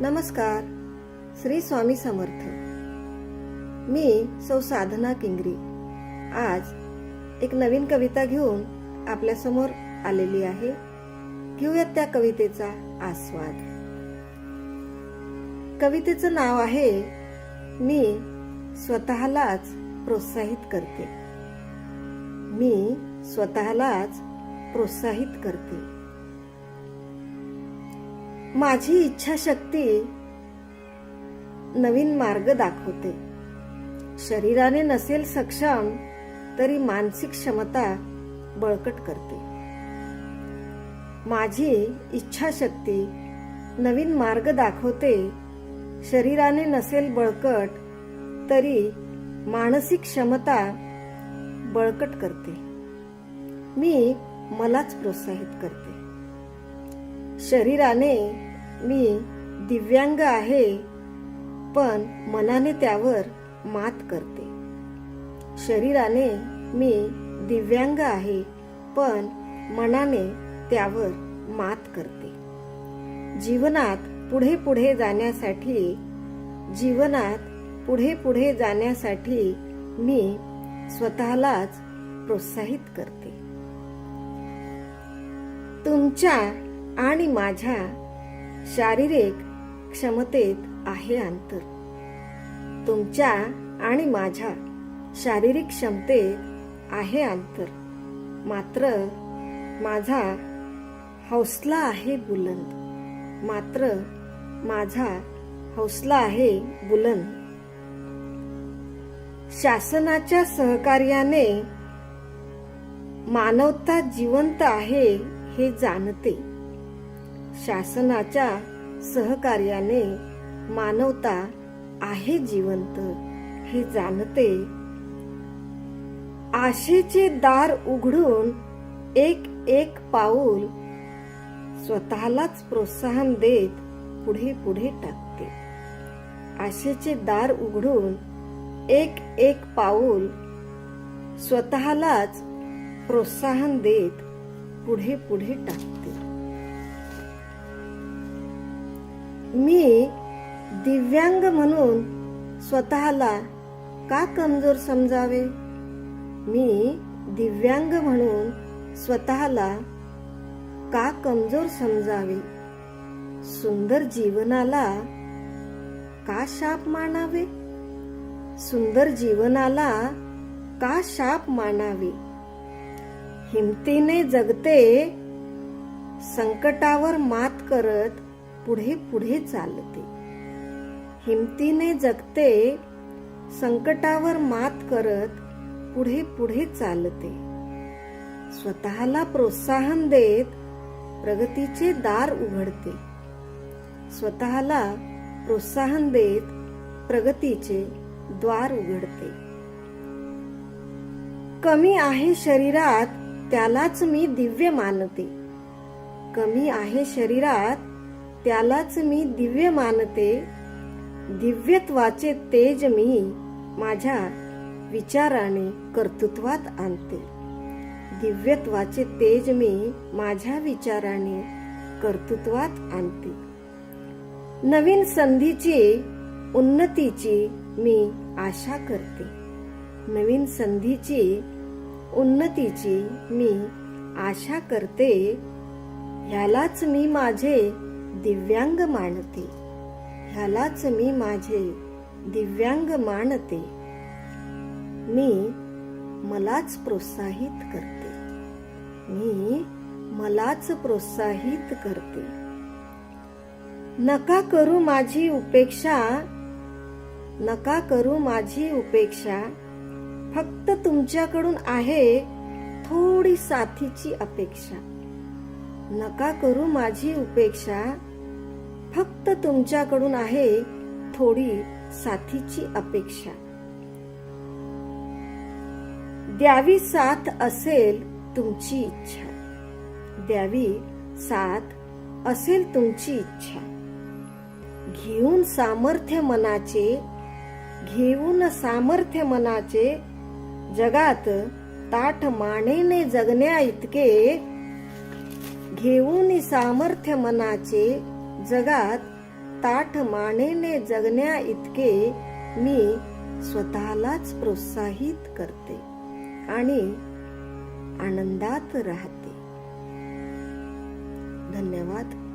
नमस्कार. श्री स्वामी समर्थ. मी सौ साधना किंगरी. आज एक नवीन कविता घेऊन आपल्यासमोर आलेली आहे. घेऊयात त्या कवितेचा आस्वाद. कवितेचं नाव आहे मी स्वतःलाच प्रोत्साहित करते. मी स्वतःलाच प्रोत्साहित करते. माझी इच्छाशक्ती नवीन मार्ग दाखवते. शरीराने नसेल सक्षम तरी मानसिक क्षमता बळकट करते. माझी इच्छाशक्ती नवीन मार्ग दाखवते. शरीराने नसेल बळकट तरी मानसिक क्षमता बळकट करते. मी मलाच प्रोत्साहित करते. शरीराने मी दिव्यांग आहे पण मनाने त्यावर मात करते. शरीराने मी दिव्यांग आहे पण मनाने त्यावर मात करते. जीवनात पुढे पुढे जाण्यासाठी जीवनात पुढे पुढे जाण्यासाठी मी स्वतःलाच प्रोत्साहित करते. तुमच्या आणि माझ्या शारीरिक क्षमतेत आहे अंतर. तुमच्या आणि माझ्या शारीरिक क्षमतेत आहे अंतर. मात्र माझा हौसला आहे बुलंद. मात्र माझा हौसला आहे बुलंद. शासनाच्या सहकार्याने मानवता जिवंत आहे हे जाणते. शासनाच्या सहकार्याने मानवता आहे जिवंत. हे जाणते. आशेचे दार उघडून एक एक पाऊल स्वतःलाच प्रोत्साहन देत पुढे पुढे टाकते. आशेचे दार उघडून एक एक पाऊल स्वतःलाच प्रोत्साहन देत पुढे पुढे टाकते. मी दिव्यांग म्हणून स्वतःला का कमजोर समजावे? मी दिव्यांग म्हणून स्वतःला का कमजोर समजावे? सुंदर जीवनाला का शाप मानावे? सुंदर जीवनाला का शाप मानावे? हिमतीने जगते संकटावर मात करत पुढे पुढे चालते. हिमतीने जगते संकटावर मात करत पुढे पुढे चालते. स्वतःला प्रोत्साहन देत प्रगतीचे दार उघडते. स्वतःला प्रोत्साहन देत प्रगतीचे द्वार उघडते. कमी आहे शरीरात त्यालाच मी दिव्य मानते. कमी आहे शरीरात त्यालाच मी दिव्य मानते दिव्यत्वाचे तेज मी माझ्या विचाराने कर्तृत्वात आणते. दिव्यत्वाचे तेज मी माझ्या विचाराने कर्तृत्वात आणते. नवीन संधीची उन्नतीची मी आशा करते. नवीन संधीची उन्नतीची मी आशा करते. ह्यालाच मी माझे दिव्यांग मानते. ह्यालाच मी माझे दिव्यांग मानते. मी मलाच प्रोत्साहित करते. मी मलाच प्रोत्साहित करते. नका करू माझी उपेक्षा. नका करू माझी उपेक्षा. फक्त तुमच्याकडून आहे थोडी साथीची अपेक्षा. नका करू माझी उपेक्षा. फक्त तुमच्याकडून आहे थोडी साथीची अपेक्षा. द्यावी साथ असेल तुमची इच्छा. द्यावी साथ असेल तुमची इच्छा. घेऊन सामर्थ्य मनाचे घेऊन सामर्थ्य मनाचे जगात ताठ मानेने जगण्या इतके घेऊन सामर्थ्य मनाचे जगात ताठ मानेने जगण्या इतके मी स्वतःलाच प्रोत्साहित करते आणि आनंदात राहते. धन्यवाद.